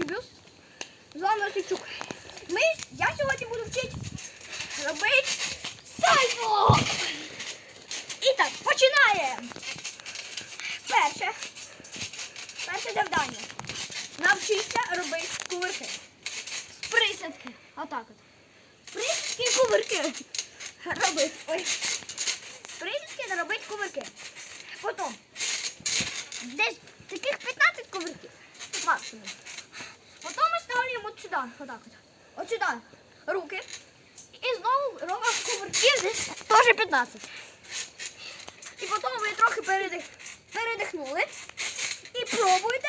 бюст. З вами Осичук. Ми, я сьогодні буду вчити робити сальто. І так, починаємо. Перше. Перше завдання. Навчися робити кувирки. З присядки. Отак от. Присядки кувирки. Робити. Ой. Присядки робити кувирки. Потім. Десь таких 15 кувирків. Максимум. Потім ми ставимо от сюди. Отак от. От сюди. Руки. І знову робимо кувирків десь теж 15. І потім ви трохи передих... передихнули. І пробуйте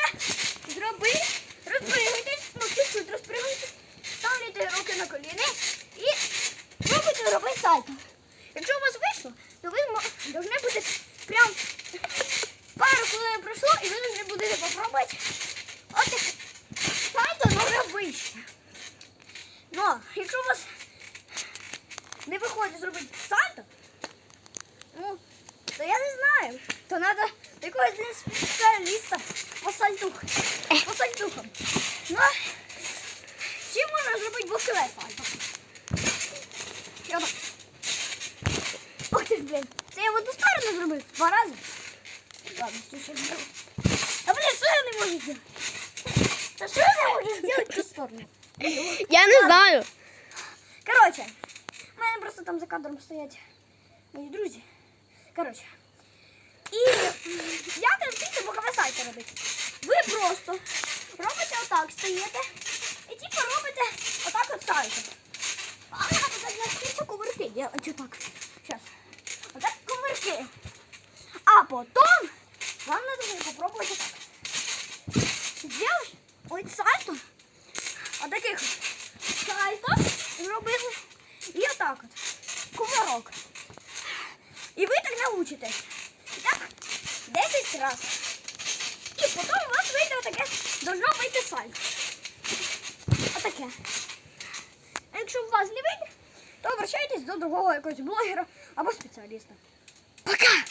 зробити, розпригуйтесь, ну чуть-чуть розпригуйтесь, ставляйте руки на коліни і пробуйте робити сальто. Якщо у вас вийшло, то ви повинні бути прям пару хвилин пройшло і ви повинні будете попробувати от так сальто але вище. Якщо у вас не виходить зробити сальто, ну, то я не знаю. То треба якогось спеціаліста по сальтухам. По сальтухам. Ну, чим можна зробити бокове сальто? Ох ти ж, блін. Це я в одну сторону зробив. Два рази. Ладно, що ще зробив. А блін, що я не можу зробити? Та що я не можу зробити в цю сторону? Я не знаю. Коротше, в мене просто там за кадром стоять мої друзі. Коротше. І ви вчите бокове сальто робити? Ви просто робите отак, стоїте і типу робите отак от сальто. А треба навчитися кувырки делать отак. Кувырки. А потом вам попробовать вот так. Отаких от сальто зробили. І отак от. Кувырок. І ви так научитесь. І так 10 разів. І потім у вас вийде отаке, должно вийти сальто. Отаке. А якщо у вас не вийде, то обращайтесь до другого якогось блогера або спеціаліста. Пока!